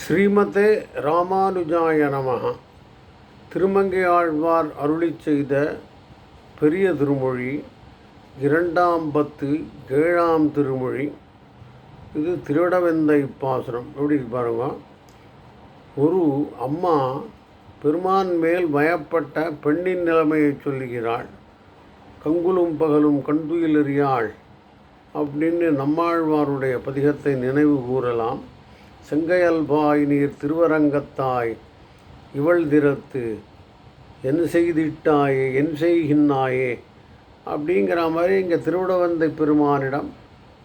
ஸ்ரீமதே ராமானுஜாய நமகா திருமங்கை ஆழ்வார் அருளி செய்த பெரிய திருமொழி இரண்டாம் பத்து ஏழாம் திருமொழி. இது திருடவெந்த பாசுரம். எப்படி பாருங்க. ஒரு அம்மா பெருமான் மேல் பயப்பட்ட பெண்ணின் நிலைமையை சொல்லுகிறாள். கங்குலும் பகலும் கண்துயிலறியாள் அப்படின்னு நம்மாழ்வாருடைய பதிகத்தை நினைவு கூறலாம். செங்கையல்பாய் நீர் திருவரங்கத்தாய் இவள் திறத்து என் செய்திட்டாயே என் செய்கின்றாயே அப்படிங்கிற மாதிரி இங்கே திருவிடவந்தை பெருமானிடம்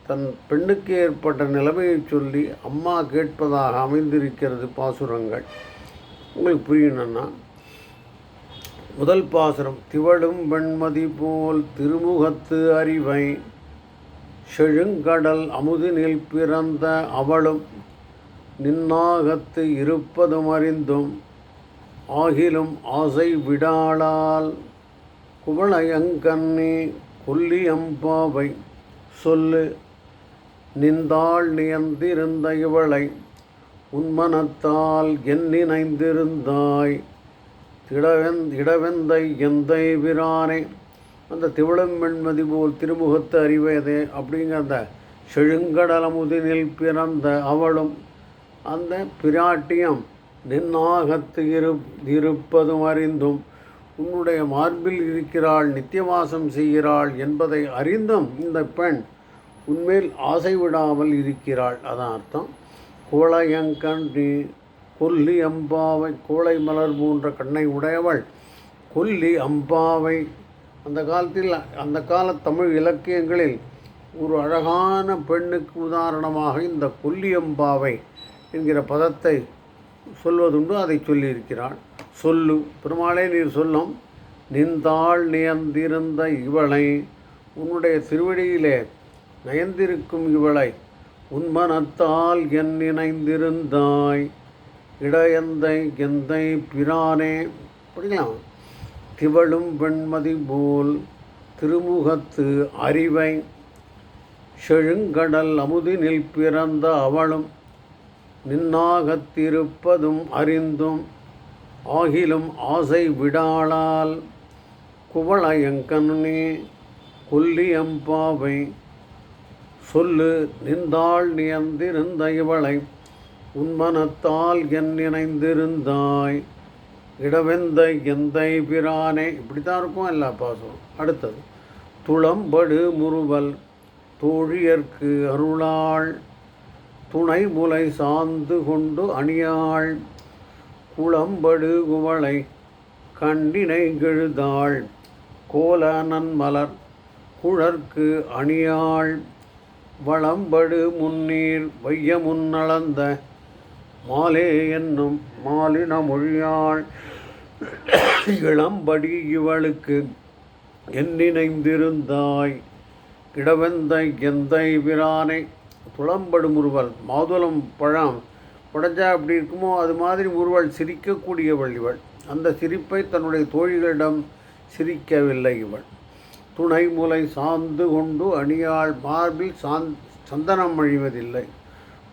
தன் பெண்ணுக்கு ஏற்பட்ட நிலைமையை சொல்லி அம்மா கேட்பதாக அமைந்திருக்கிறது பாசுரங்கள். உங்களுக்கு புரியணும்னா முதல் பாசுரம் திவழும் வெண்மதி போல் திருமுகத்து அறிவை செழுங்கடல் அமுதினில் பிறந்த அவளும் நின்னாகத்து இருப்பதும் அறிந்தும் ஆகிலும் ஆசை விடாளால் குவளையங்கண்ணி கொல்லியம்பாவை சொல்லு நின்றாள் நியந்திருந்த இவளை உன்மனத்தால் எண்ணினைந்திருந்தாய் திடவெந் இடவெந்தை எந்தை விரானே? அந்த திவளம் வெண்மதி போல் திருமுகத்து அறிவதே அப்படிங்கிற அந்த செழுங்கடலமுதினில் பிறந்த அவளும் அந்த பிராட்டியம் நின்னாகத்து இரு இருப்பதும் அறிந்தும் உன்னுடைய மார்பில் இருக்கிறாள் நித்தியவாசம் செய்கிறாள் என்பதை அறிந்தும் இந்த பெண் உன்மேல் ஆசை விடாமல் இருக்கிறாள். அதான் அர்த்தம். கோளையங்கன்றி கொல்லி அம்பாவை கோளை மலர் போன்ற கண்ணை உடையவள் கொல்லி அம்பாவை. அந்த காலத்தில் அந்த கால தமிழ் இலக்கியங்களில் ஒரு அழகான பெண்ணுக்கு உதாரணமாக இந்த கொல்லியம்பாவை என்கிற பதத்தை சொல்வதுண்டு அதை சொல்லியிருக்கிறாள் சொல்லு பெருமாளே நீர் சொல்லும். நின்றாள் நியந்திருந்த இவளை உன்னுடைய திருவடியிலே நயந்திருக்கும் இவளை உன்மனத்தால் என் நினைந்திருந்தாய். இடையந்தை எந்தை பிரானே படிக்கலாம். திவழும் வெண்மதி போல் திருமுகத்து அறிவை. செழுங்கடல் அமுதினில் பிறந்த அவளும் நின்னாகத்திருப்பதும் அறிந்தும் ஆகிலும் ஆசை விடாளால் குவளையங்கண்ணே கொல்லியம்பாவை சொல்லு நின்றாள் நியந்திருந்த இவளை உன்மனத்தால் என் நினைந்திருந்தாய். இடவெந்தை எந்தை பிரானே. இப்படித்தான் இருக்கும் எல்லா பாசம் அடுத்தது துளம்படு முறுவல் தோழியர்க்கு அருளாள் துணை முலை சார்ந்து கொண்டு அணியாள் குளம்படு குவளை கண்டினை கெழுதாள் கோல நன்மலர் குழற்கு அணியாள் வளம்படு முன்னீர் வைய முன்னளந்த மாலே என்னும் மாலின மொழியாள் இளம்படி இவளுக்கு என்னிணைந்திருந்தாய் இடவெந்தை எந்தை பிரானை புலம்படும் முறுவல் மாதுளம் பழம். உடைஞ்சா அப்படி இருக்குமோ? அது மாதிரி முறுவல் சிரிக்கக்கூடியவள் இவள். அந்த சிரிப்பை தன்னுடைய தோழிகளிடம் சிரிக்கவில்லை இவள். துணை முலை சார்ந்து கொண்டு அணியாள் மார்பில் சாந் சந்தனம் அழிவதில்லை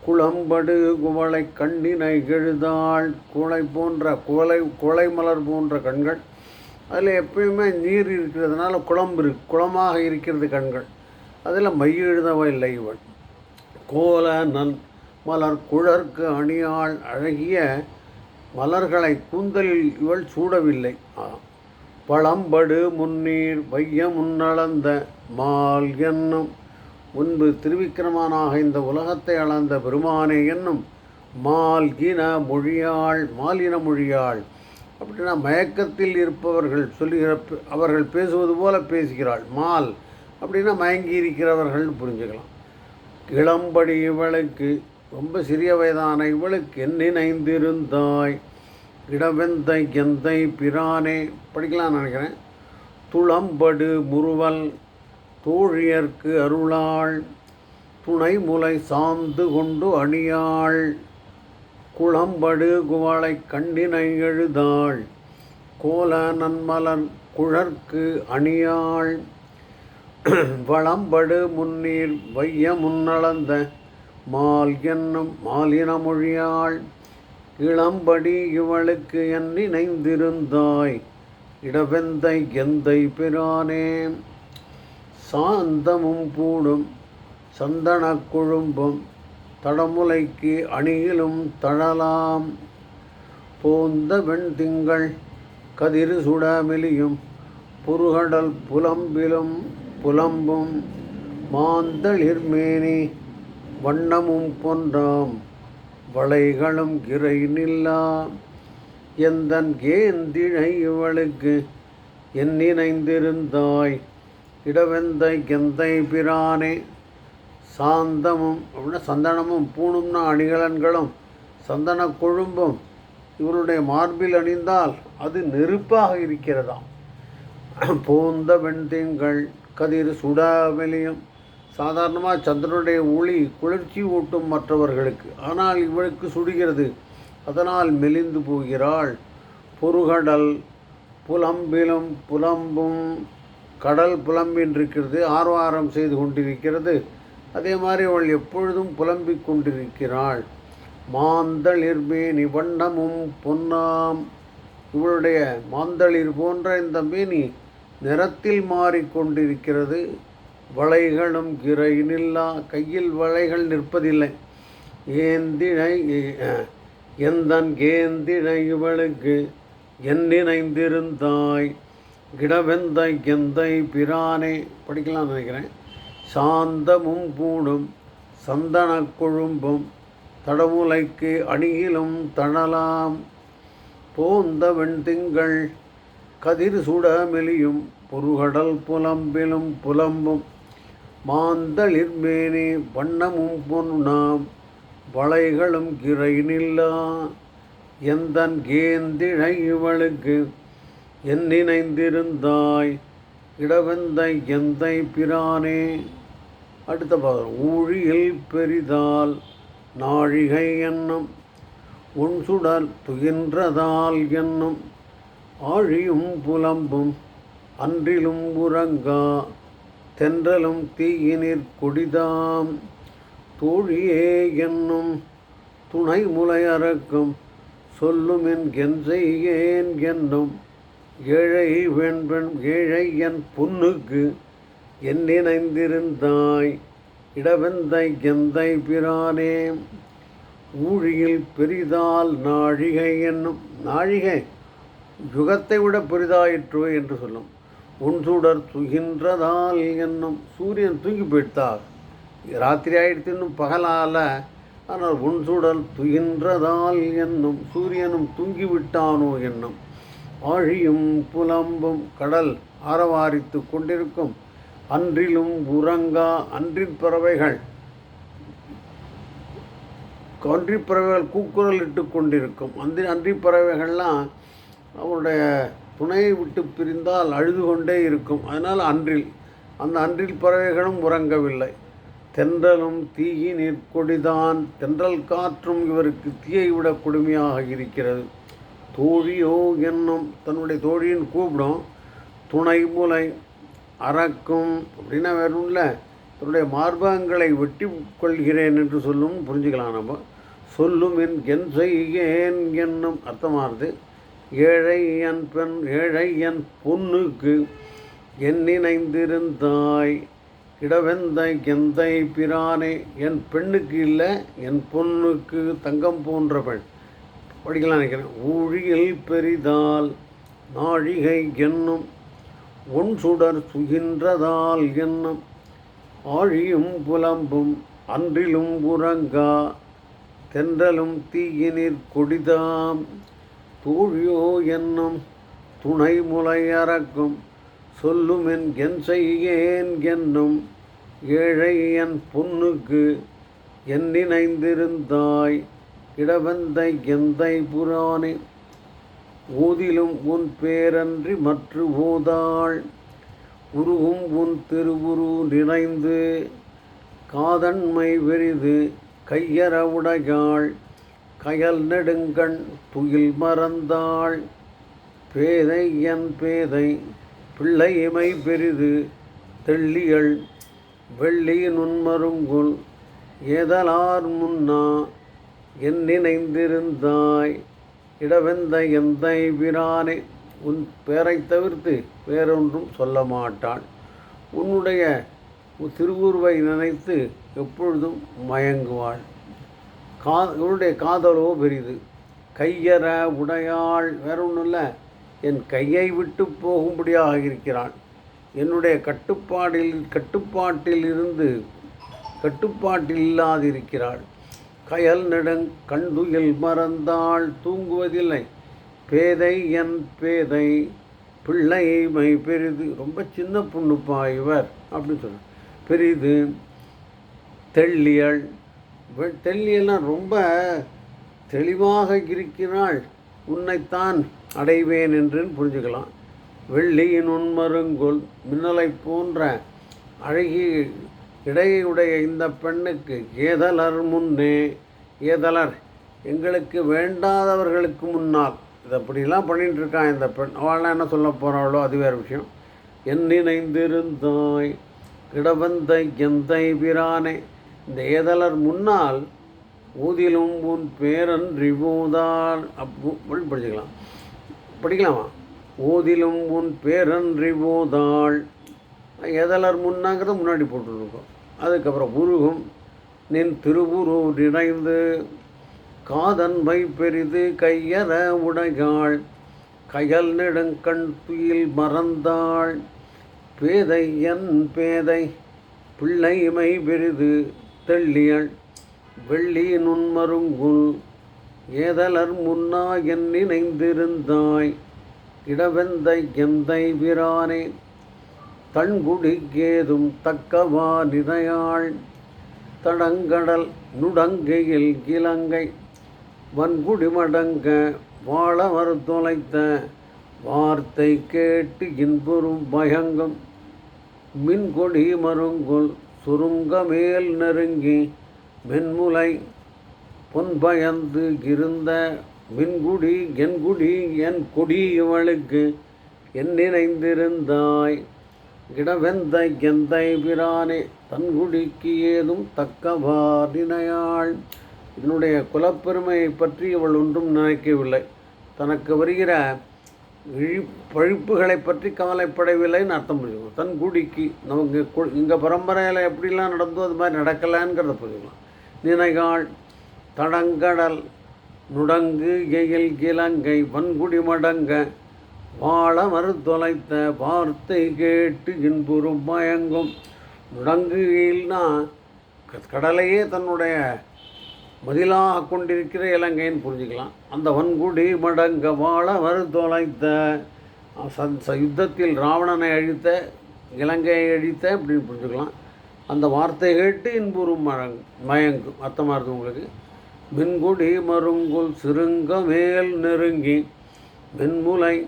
குளம்படு குவளை கண்ணினை எழுதாள் குளை போன்ற குவளை குவளை மலர் போன்ற கண்கள். அதில் எப்பயுமே நீர் இருக்கிறதுனால குளம்பு குளமாக இருக்கிறது கண்கள். அதில் மையெழுதவ இல்லை இவள். கோல நன் மலர் குழற்கு அணியாள் அழகிய மலர்களை கூந்தலில் இவள் சூடவில்லை. பழம்படு முன்னீர் வைய முன்னளந்த மால் என்னும் முன்பு திருவிக்கிரமனாக இந்த உலகத்தை அளந்த பெருமானே என்னும் மால் இன மொழியாள் மாலின மொழியாள் அப்படின்னா மயக்கத்தில் இருப்பவர்கள் சொல்லுகிற அவர்கள் பேசுவது போல பேசுகிறாள். மால் அப்படின்னா மயங்கி இருக்கிறவர்கள் புரிஞ்சுக்கலாம். இளம்படி இவளுக்கு ரொம்ப சிறிய வயதான இவளுக்கு என்னிணைந்திருந்தாய் இடவெந்தை எந்தை பிரானே படிக்கலாம் நினைக்கிறேன். துளம்படு முறுவல் தோழியர்க்கு அருளாள். துணை முலை சார்ந்து கொண்டு அணியாள். குளம்படு குவளை கண்டினை எழுதாள். கோல நன்மலன் குழற்கு அணியாள். வளம்படு முன்னீர் வைய முன்னளந்த மால் என்னும் மாலின மொழியாள் இளம்படி இவளுக்கு என் நினைந்திருந்தாய் இடவெந்தை எந்தை பிரானே சாந்தமும் பூடும் சந்தன குழும்பும் தடமுலைக்கு அணியிலும் தழலாம். போந்த வெண்திங்கள் கதிர் சுடமெலியும் புருகடல் புலம்பிலும் புலம்பும் மாந்தளிர்மேனி வண்ணமும் பொன்றாம் வளைகளும் கிரை நில்லா எந்தன் கேந்திழை இவளுக்கு என்னிணைந்திருந்தாய் இடவெந்தை கெந்தை பிரானே. சாந்தமும் அப்படின்னா சந்தனமும் பூணும்னா அணிகலன்களும் சந்தன கொழும்பும் இவருடைய மார்பில் அணிந்தால் அது நெருப்பாக இருக்கிறதாம். பூந்த வெண்திங்கள் கதிர் சுடாவெளியும் சாதாரணமாக சந்திரனுடைய ஒளி குளிர்ச்சி ஊட்டும் மற்றவர்களுக்கு. ஆனால் இவளுக்கு சுடுகிறது. அதனால் மெலிந்து போகிறாள். பொறுகடல் புலம்பிலும் புலம்பும் கடல் புலம்பின்றிருக்கிறது. ஆர்வாரம் செய்து கொண்டிருக்கிறது. அதே மாதிரி அவள் எப்பொழுதும் புலம்பிக் கொண்டிருக்கிறாள். மாந்தளிர்மேனி வண்ணமும் பொன்னாம். இவளுடைய மாந்தளிர் போன்ற இந்த மேனி நிறத்தில் மாறிக்கொண்டிருக்கிறது. வளைகளும் கிரையினில்லா கையில் வளைகள் நிற்பதில்லை. ஏந்திழை எந்தன் கேந்திழை இவளுக்கு என்னிணைந்திருந்தாய் கிடவெந்தை கெந்தை பிரானே படிக்கலாம் நினைக்கிறேன். சாந்தமும் பூடும் சந்தன கொழும்பும் தடமுலைக்கு அணியிலும் தணலாம். போந்த வெண்திங்கள் கதிர் சுடமெலியும் பொருகடல் புலம்பிலும் புலம்பும். மாந்தளிர்மேனி வண்ணமும் பொன்னாம் வளைகளும் கிரை நில்லா எந்தன் கேந்திழை இவளுக்கு என்னிணைந்திருந்தாய் இடவெந்தை எந்தை பிரானே. அடுத்த பாதம். ஊழியில் பெரிதால் நாழிகை என்னும். உன் சுடல் துயின்றதால் என்னும். ஆழியும் புலம்பும் அன்றிலும் உறங்கா தென்றலும் தீயினிற் கொடிதாம். தோழியே என்னும் துணை முளையறக்கும் சொல்லுமென் கெஞ்செய்யேன் என்னும் ஏழை வெண்பெண் ஏழை என் பொன்னுக்கு என் நினைந்திருந்தாய் இடவெந்தை எந்தை பிரானே. ஊழியில் பெரிதால் நாழிகை என்னும் நாழிகை? யுகத்தை விட பெரிதாயிற்று என்று சொல்லும். உன் சுடர் துகின்றதால் என்னும் சூரியன் தூங்கி போயிட்டார். ராத்திரி ஆயிடுத்து இன்னும் பகலால ஆனால் உன் சுடல் துகின்றதால் என்னும் சூரியனும் தூங்கிவிட்டானோ என்னும். ஆழியும் புலம்பும் கடல் ஆரவாரித்து கொண்டிருக்கும். அன்றிலும் உறங்கா அன்றின் பறவைகள். அன்றி பறவைகள் கூக்குரல் இட்டு கொண்டிருக்கும். அந்த அன்றி பறவைகள்லாம் அவருடைய துணையை விட்டு பிரிந்தால் அழுது கொண்டே இருக்கும். அதனால் அன்றில் அந்த அன்றில் பறவைகளும் உறங்கவில்லை. தென்றலும் தீயின் கொடிதான் தென்றல் காற்றும் இவருக்கு தீயை விட கொடுமையாக இருக்கிறது. தோழியோ என்னும் தன்னுடைய தோழியின் கூப்பிடும் துணை முலை அறக்கும் அப்படின்னா வேறு இல்லை. தன்னுடைய மார்பகங்களை வெட்டி கொள்கிறேன் என்று சொல்லும் புரிஞ்சுக்கலாம் நம்ம. சொல்லும் என் என் செய்கேன் என்னும் அர்த்தமானது. ஏழை என் பெண் ஏழை என் பொண்ணுக்கு என் நினைந்திருந்தாய் இடவெந்தை எந்தை பிரானே என் பெண்ணுக்கு இல்லை என் பொண்ணுக்கு தங்கம் போன்ற பெண் படிக்கலாம் நினைக்கிறேன் ஊழியில் பெரிதால் நாழிகை என்னும் ஒன் சுடர் சுகின்றதால் என்னும் ஆழியும் புலம்பும் அன்றிலும் உறங்கா தென்றலும் தீயினிற் கொடிதாம். தோழியோ என்னும் துணை முளையறக்கும் சொல்லுமென் என் செய்கேன் என்னும் ஏழை என் பொண்ணுக்கு எண்ணிணைந்திருந்தாய் இடவந்தை எந்தை புராணே. ஊதிலும் உன் பேரன்றி மற்று ஓதாள் உருகும் உன் திருவுரு நினைந்து காதன்மை வெறிது கையற உடையாள். கயல் நெடுங்கண் துயில் மறந்தாள். பேதை என் பேதை பிள்ளையமை பெரிது. தெள்ளியள் வெள்ளி நுண்மருங்குல் ஏதலார் முன்னா என் நினைந்திருந்தாய். இடவெந்த எந்தை பிரானே உன் பேரை தவிர்த்து வேறொன்றும் சொல்ல மாட்டாள் உன்னுடைய திருவுருவை நினைத்து எப்பொழுதும் மயங்குவாள். கா இவருடைய காதலோ பெரிது. கையற உடையாள் வேற ஒன்றும் இல்லை. என் கையை விட்டு போகும்படியாக இருக்கிறாள் என்னுடைய கட்டுப்பாடில் கட்டுப்பாட்டில் இருந்து கட்டுப்பாட்டில் இல்லாதிருக்கிறாள். கயல் நெடுங் கண்டுயில் மறந்தாள் தூங்குவதில்லை. பேதை என் பேதை பிள்ளைமை பெரிது. ரொம்ப சின்ன பொண்ணுப்பா இவர் அப்படின்னு சொல்ல பெரிது தெள்ளியல் டெல்லியெல்லாம் ரொம்ப தெளிவாக இருக்கிறாள். உன்னைத்தான் அடைவேன் என்று புரிஞ்சுக்கலாம். வெள்ளியின் உண்மருங்குள் மின்னலை போன்ற அழகி இடையுடைய இந்த பெண்ணுக்கு ஏதலர் முன்னே ஏதலர் எங்களுக்கு வேண்டாதவர்களுக்கு முன்னால். இது அப்படிலாம் பண்ணிகிட்ருக்கான் இந்த பெண். அவள்லாம் என்ன சொல்ல போகிறாளோ அது வேறு விஷயம். என் நினைந்திருந்தாய் கிடவந்தை எந்தை பிரானே இந்த முன்னால் ஊதிலும் உன் பேரன் ஊதால் அப்படின்னு படிச்சுக்கலாம். படிக்கலாமா? ஊதிலும் உன் பேரன் ரிபோதாள் எதலர் முன்னாங்கிறத முன்னாடி போட்டுருக்கோம். அதுக்கப்புறம் உருகும் நின் திருவுரு நிறைந்து காதன்மை பெரிது கையற உடையாள் கயல் நெடுங்கண் துயில் மறந்தாள். பேதை என் பேதை பிள்ளைமை பெரிது. தெள்ளியள் வெள்ளி நுண்மருங்குள் ஏதலர் முன்னா என் நினைந்திருந்தாய். இடவெந்தை எந்தை பிரானே தண்குடிக்கேதும் தக்கவா நினையாள் தடங்கடல் நுடங்கையில் கிலங்கை வன்குடி மடங்க வாழவர் தொலைத்த வார்த்தை கேட்டு இன்புறும் பயங்கும். மின்கொடி மருங்குல் சுருங்க மேல் நெருங்கி மென்முலை பொன்பயந்து இருந்த மின்குடி என் குடி என் கொடி இவளுக்கு என் நினைந்திருந்தாய். இடவெந்த எந்தை பிரானே தன்குடிக்கு ஏதும் தக்கவாதினையாள் என்னுடைய குலப்பெருமையை பற்றி இவள் ஒன்றும் நினைக்கவில்லை. தனக்கு வருகிற இழி பழிப்புகளை பற்றி கவலைப்படவில்லைன்னு அர்த்தம் புரிஞ்சுக்கணும். தன் குடிக்கு நமக்கு கு- இங்கே பரம்பரையில் எப்படிலாம் நடந்தோ அது மாதிரி நடக்கலைங்கிறத புரிஞ்சுக்கலாம் நினைகாள் தடங்கடல் நுடங்கு எயில் கிழங்கை வன்குடி மடங்க வாழ மறு தொலைத்த வார்த்தை கேட்டு இன்புறும் மயங்கும். நுடங்குகையில்னா க- கடலையே தன்னுடைய மதிலாக கொண்டிருக்கிற இலங்கைன்னு புரிஞ்சுக்கலாம். அந்த வன்குடி மடங்க வாழ மறு தொலைத்த ச- யுத்தத்தில் ராவணனை அழித்த இலங்கையை அழித்த அப்படின்னு புரிஞ்சுக்கலாம். அந்த வார்த்தை கேட்டு இன்புறும் மழங் மயங்கும் அர்த்தமாக இருக்குது உங்களுக்கு? மின்குடி மருங்குல் சிறுங்க மேல் நெருங்கி மின்முலை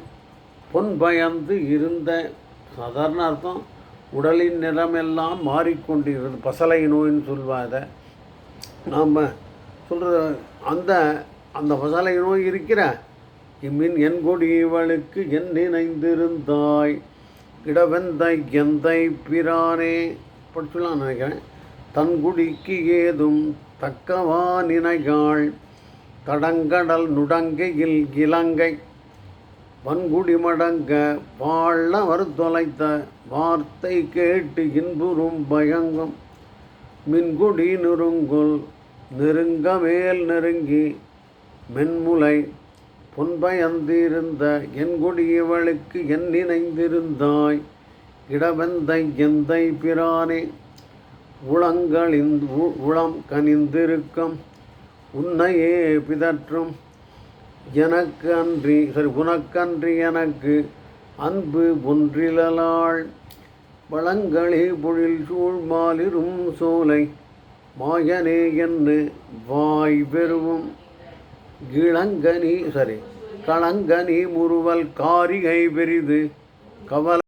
பொன் பயந்து இருந்த சாதாரண அர்த்தம் உடலின் நிறமெல்லாம் மாறிக்கொண்டிருந்தது பசலை நோயின்னு சொல்வாத நாம் சொல்கிற அந்த அந்த பசலை நோய் இருக்கிற இம்மின் என் கொடி இவளுக்கு என் நினைந்திருந்தாய் இடவெந்தை எந்தை பிரானே படிச்சுலாம் நினைக்கிறேன். தன் குடிக்கு ஏதும் தக்கவா நினைகாள் தடங்கடல் நுடங்கையில் இலங்கை வன்குடி மடங்க வாழ தொலைத்த வார்த்தை கேட்டு இன்புறும் பயங்கம் மின்குடி நெருங்குல் நெருங்க மேல் நெருங்கி மென்முலை பொன்பயந்திருந்த என் குடியவளுக்கு என் நினைந்திருந்தாய் இடவெந்தை எந்தை பிரானே உளங்களின் உ- உளம் கனிந்திருக்கம். உன்னையே பிதற்றும் எனக்கு அன்றி சரி உனக்கன்றி எனக்கு அன்பு ஒன்றிலலாள். வளங்களே பொழில் சூழ்மாலிரும் சோலை மாயனே என்று வாய் பெறுவும் இளங்கனி சரி களங்கனி முறுவல் காரிகை பெரிது. கவல